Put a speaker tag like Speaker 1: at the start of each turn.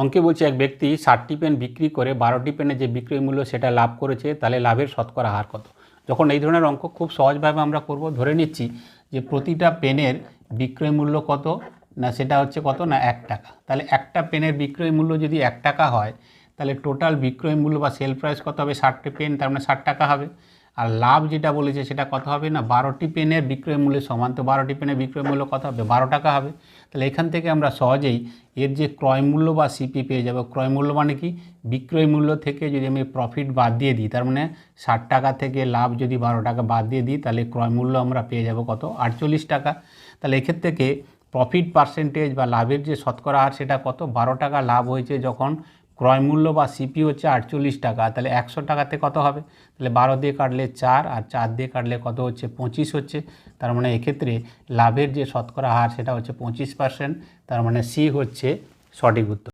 Speaker 1: অঙ্কে বলছে এক ব্যক্তি ষাটটি পেন বিক্রি করে বারোটি পেনের যে বিক্রয় মূল্য সেটা লাভ করেছে, তাহলে লাভের শতকরা হার কত? যখন এই ধরনের অঙ্ক খুব সহজভাবে আমরা করব, ধরে নিচ্ছি যে প্রতিটা পেনের বিক্রয় মূল্য কত? না, সেটা হচ্ছে কত? না, এক টাকা। তাহলে একটা পেনের বিক্রয় মূল্য যদি এক টাকা হয়, তাহলে টোটাল বিক্রয় মূল্য বা সেল প্রাইস কত হবে? ষাটটি পেন, তার মানে ষাট টাকা হবে। আর লাভ যেটা বলেছে সেটা কত হবে না? বারোটি পেনের বিক্রয় মূল্যের সমান। তো বারোটি পেনের বিক্রয় মূল্য কত হবে? বারো টাকা হবে। তাহলে এখান থেকে আমরা সহজেই এর যে ক্রয় মূল্য বা সিপি পেয়ে যাব। ক্রয় মূল্য মানে কি? বিক্রয় মূল্য থেকে যদি আমি প্রফিট বাদ দিয়ে দিই, তার মানে ষাট টাকা থেকে লাভ যদি বারো টাকা বাদ দিয়ে দিই, তাহলে ক্রয় মূল্য আমরা পেয়ে যাব কত? আটচল্লিশ টাকা। তাহলে এক্ষেত্রে থেকে প্রফিট পার্সেন্টেজ বা লাভের যে শতকরা হার সেটা কত? বারো টাকা লাভ হয়েছে যখন ক্রয় মূল্য বা সিপি হচ্ছে আটচল্লিশ টাকা, তাহলে একশো টাকাতে কত হবে? তাহলে বারো দিয়ে কাটলে চার আর চার দিয়ে কাটলে কত হচ্ছে? পঁচিশ হচ্ছে। তার মানে এক্ষেত্রে লাভের যে শতকরা হার সেটা হচ্ছে পঁচিশ পার্সেন্ট তার মানে সি হচ্ছে সঠিক উত্তর।